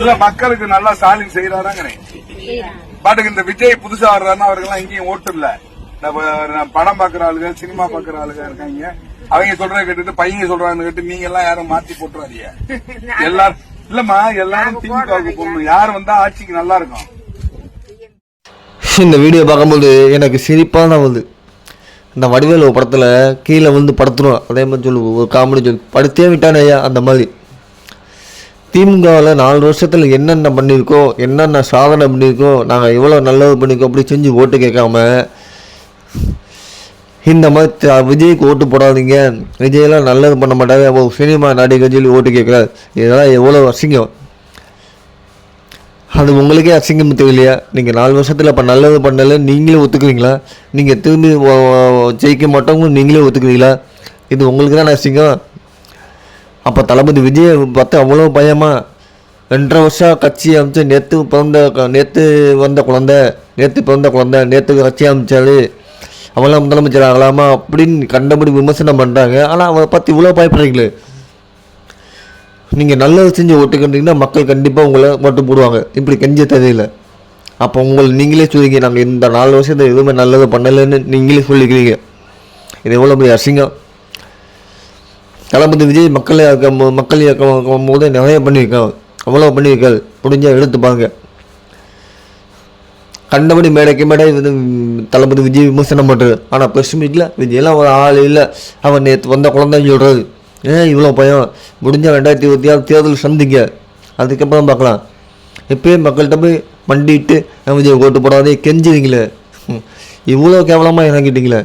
இல்ல மக்களுக்கு நல்லா ஸ்டாலின் செய்யறாராங்கிறேன் பாட்டுக்கு இந்த விஜய் புதுசா வர்றாருன்னா அவருக்கெல்லாம் எங்கேயும் ஓட்டு இல்ல. படம் பாக்குற ஆளுங்க சினிமா பாக்குற ஆளுங்க இருக்காங்க. அவங்க சொல்றத கேட்டுட்டு பையங்க சொல்றாங்க கேட்டு நீங்க எல்லாம் யாரும் மாத்தி போட்டுறாதீங்க. எல்லாரும் இல்லம்மா எல்லாரும் திமுகவுக்கு போகணும். யார் வந்தா ஆட்சிக்கு நல்லா இருக்கும். இந்த வீடியோ பார்க்கும்போது எனக்கு சிரிப்பாக தான் வருது இந்த வடிவேலு படத்தில் கீழே வந்து படுத்துரும் அதே மாதிரி சொல்லு ஒரு காமெடி சொல்லு படுத்தே விட்டானே ஐயா அந்த மாதிரி. திமுகவில் நாலு வருஷத்தில் என்னென்ன பண்ணியிருக்கோம் என்னென்ன சாதனை பண்ணியிருக்கோம் நாங்கள் எவ்வளோ நல்லது பண்ணியிருக்கோம் அப்படி செஞ்சு ஓட்டு கேட்காம இந்த மாதிரி விஜய்க்கு ஓட்டு போடாதீங்க. விஜயெல்லாம் நல்லது பண்ண மாட்டாங்க அப்போ சினிமா நடிகர் சொல்லி ஓட்டு கேட்குறாரு. இதெல்லாம் எவ்வளோ அசிங்கம். அது உங்களுக்கே அசிங்கம் தெரியலையா? நீங்கள் நாலு வருஷத்தில் இப்போ நல்லது பண்ணல நீங்களே ஒத்துக்கிறீங்களா? நீங்கள் திரும்பி ஜெயிக்க மாட்டோங்க நீங்களே ஒத்துக்கிறீங்களா? இது உங்களுக்கு தான் அசிங்கம்? அப்போ தளபதி விஜய் பார்த்து அவ்வளோ பயமா? ரெண்டரை வருஷம் கட்சி அமைச்சு நேற்று பிறந்த நேற்று வந்த குழந்தை நேற்று பிறந்த குழந்தை நேற்று கட்சி அமைச்சாரு. அவெல்லாம் முதலமைச்சர் ஆகலாமா அப்படின்னு கண்டபடி விமர்சனம் பண்ணுறாங்க ஆனால் அவரை பார்த்து இவ்வளோ பயப்படுறீங்களே? நீங்கள் நல்லது செஞ்சு ஓட்டுக்கிட்டீங்கன்னா மக்கள் கண்டிப்பாக உங்களை ஓட்டு போடுவாங்க. இப்படி கெஞ்ச தேவையில்லை. அப்போ உங்களை நீங்களே சொல்லிங்க நாங்கள் இந்த நாலு வருஷத்தை எதுவுமே நல்லது பண்ணலைன்னு நீங்களே சொல்லிக்கிறீங்க. இது எவ்வளோ பெரிய அசிங்கம். தளபதி விஜய் மக்கள் இயக்கம் மக்கள் இயக்கம் போது நிறைய பண்ணியிருக்காங்க. அவ்வளோ பண்ணியிருக்காரு. முடிஞ்சால் எடுத்துப்பாங்க கண்டபடி மேடைக்கு மேடை இது தளபதி விஜய் விமர்சனம் பண்ணுறது ஆனால் ப்ரெஸ் மீட்டில் விஜயெல்லாம் ஒரு ஆள் இல்லை. அவன் நேற்று வந்த குழந்தைன்னு சொல்கிறது ஏன் இவ்வளோ பயம். முடிஞ்சால் ரெண்டாயிரத்தி இருபத்தி ஆறு தேர்தல் சந்திங்க. அதுக்கப்புறம் பார்க்கலாம். இப்போயே மக்கள்கிட்ட போய் மண்டிட்டு விஜய் ஓட்டு போடாதே. கெஞ்சுறீங்களே இவ்வளோ கேவலமாக இறங்கிட்டீங்களே.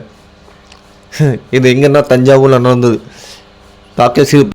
இது எங்கன்னா தஞ்சாவூரில் நடந்தது. Parque